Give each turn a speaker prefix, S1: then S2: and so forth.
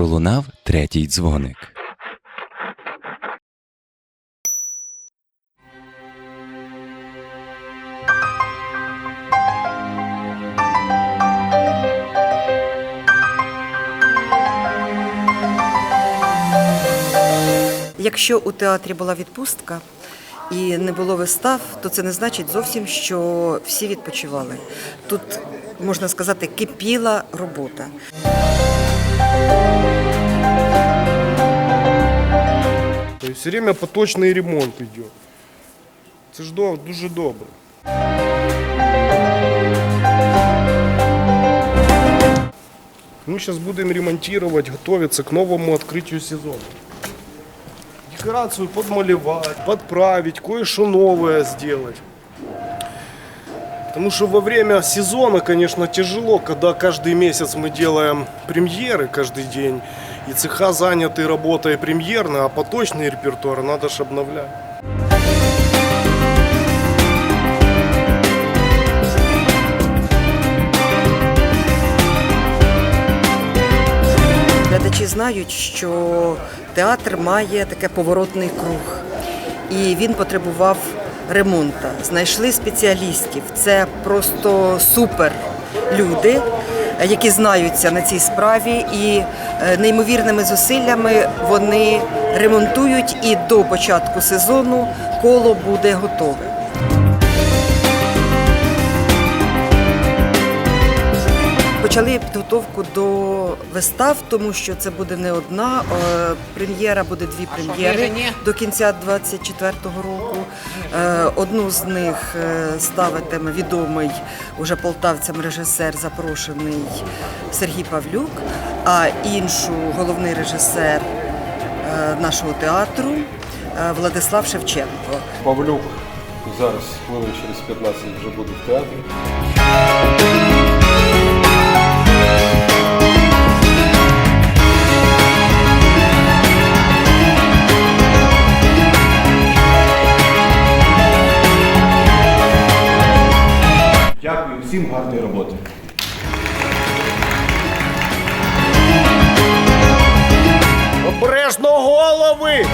S1: пролунав третій дзвоник.
S2: Якщо у театрі була відпустка і не було вистав, то це не значить зовсім, що всі відпочивали. Тут можна сказати, кипіла робота.
S3: Все время поточний ремонт йде. Це ж дуже добре. Мы сейчас будем ремонтировать, готовиться к новому открытию сезона. Декорацию подмалевать, подправить, кое-что новое сделать. Потому что во время сезона, конечно, тяжело, когда каждый месяц мы делаем премьеры каждый день, и цеха заняты работой премьерной, а поточный репертуар надо же обновлять.
S2: Глядачі знають, що театр має таке поворотний круг, і він потребував Ремонту. Знайшли спеціалістів. Це просто супер люди, які знаються на цій справі, і е, неймовірними зусиллями вони ремонтують і до початку сезону коло буде готове. Почали підготовку до вистав, тому що це буде не одна е, прем'єра, буде дві прем'єри до кінця 24-го року. Е, Одну з них е, ставитиме відомий уже полтавцям режисер, запрошений Сергій Павлюк, а іншу головний режисер нашого театру Владислав Шевченко.
S4: Павлюк зараз хвилин через 15 вже буде в театрі.
S5: Всім гарної роботи.
S3: Обережно голови!